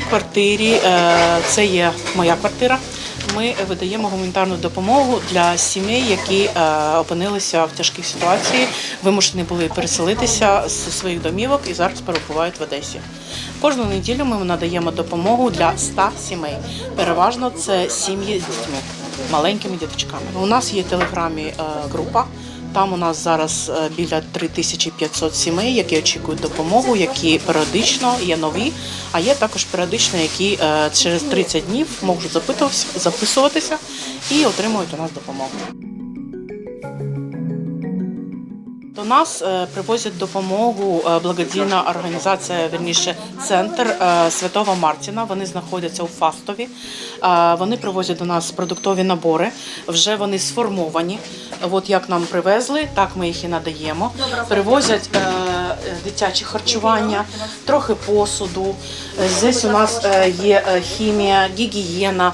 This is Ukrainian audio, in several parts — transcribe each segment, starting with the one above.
квартирі, е, це є моя квартира. Ми видаємо гуманітарну допомогу для сімей, які е, опинилися в тяжкій ситуації, вимушені були переселитися з своїх домівок і зараз перебувають в Одесі. Кожну неділю ми надаємо допомогу для 100 сімей. Переважно це сім'ї з дітьми, маленькими діточками. У нас є телеграмі е, група. Там у нас зараз е, біля 3500 сімей, які очікують допомогу, які періодично є нові, а є також періодично, які е, через 30 днів можуть записуватися і отримують у нас допомогу. До нас е, привозять допомогу е, благодійна організація, верніше центр е, Святого Мартіна. Вони знаходяться у Фастові. Вони привозять до нас продуктові набори. Вже вони сформовані. От як нам привезли, так ми їх і надаємо. Привозять е, харчування, трохи посуду. Здесь у нас є хімія, гігієна.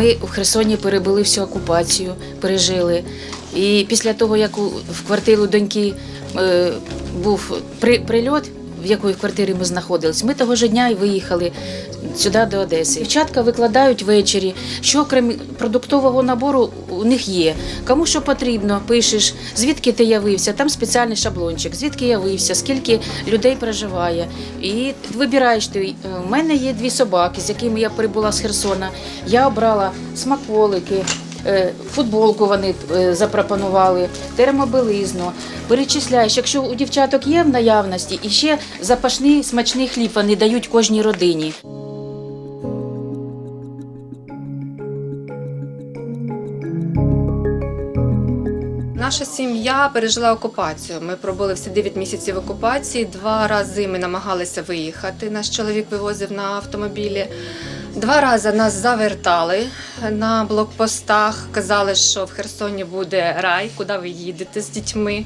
Ми в Херсоні перебули всю окупацію, пережили. І після того, як в квартиру доньки е, був при, прильот, в якої квартирі ми знаходились, ми того ж дня і виїхали сюди до Одеси. Дівчатка викладають ввечері, що крім продуктового набору у них є. Кому що потрібно, пишеш, звідки ти явився, там спеціальний шаблончик, звідки явився, скільки людей проживає. І вибираєш ти. У мене є дві собаки, з якими я прибула з Херсона. Я обрала смаколики. Е, Футболку вони е, запропонували, термобилизну. Перечисляєш, якщо у дівчаток є в наявності, і ще запашний смачний хліб вони дають кожній родині. Наша сім'я пережила окупацію. Ми пробули всі 9 місяців окупації. Два рази ми намагалися виїхати. Наш чоловік вивозив на автомобілі. Два рази нас завертали на блокпостах. Казали, що в Херсоні буде рай, куди ви їдете з дітьми.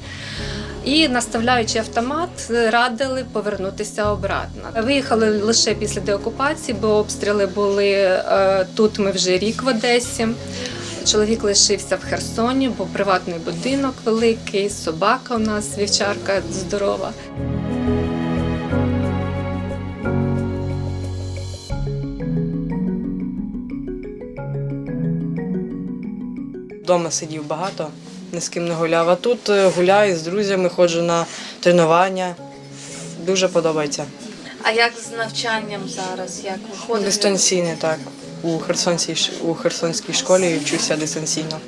І наставляючи автомат, радили повернутися обратно. Виїхали лише після деокупації, бо обстріли були е, тут. Ми вже рік в Одесі. Чоловік лишився в Херсоні, бо приватний будинок великий, собака у нас вівчарка здорова. Вдома сидів багато, ні з ким не гуляв. А тут е, гуляю з друзями, ходжу на тренування. Дуже подобається. А як з навчанням зараз? Як виходить? Дистанційне так. У Херсонській, у Херсонській школі вчуся дистанційно.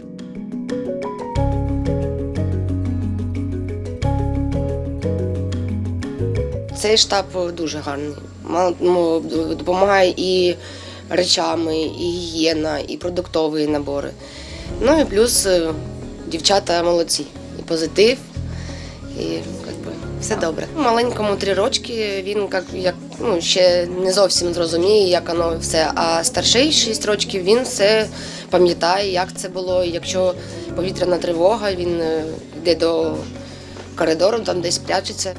Цей штаб дуже гарний. Мало- ну, Допомагає і речами, і гігієна, і продуктові набори. Ну і плюс е, дівчата молодці. І позитив, і як би, все добре. Маленькому три рочки він як, як ну, ще не зовсім зрозуміє, як воно все. А старший шість років він все пам'ятає, як це було. І якщо повітряна тривога, він е, йде до коридору, там десь прячеться.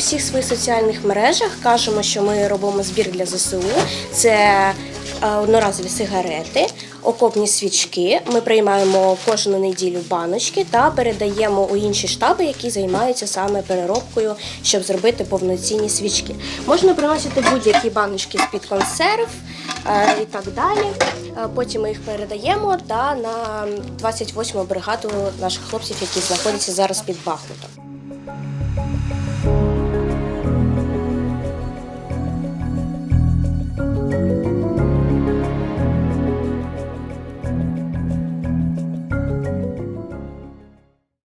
Усіх своїх соціальних мережах кажемо, що ми робимо збір для ЗСУ. Це е, одноразові сигарети, окопні свічки. Ми приймаємо кожну неділю баночки та передаємо у інші штаби, які займаються саме переробкою, щоб зробити повноцінні свічки. Можна приносити будь-які баночки з-під консерв е, і так далі. Е, Потім ми їх передаємо та на 28-му бригаду наших хлопців, які знаходяться зараз під Бахмутом.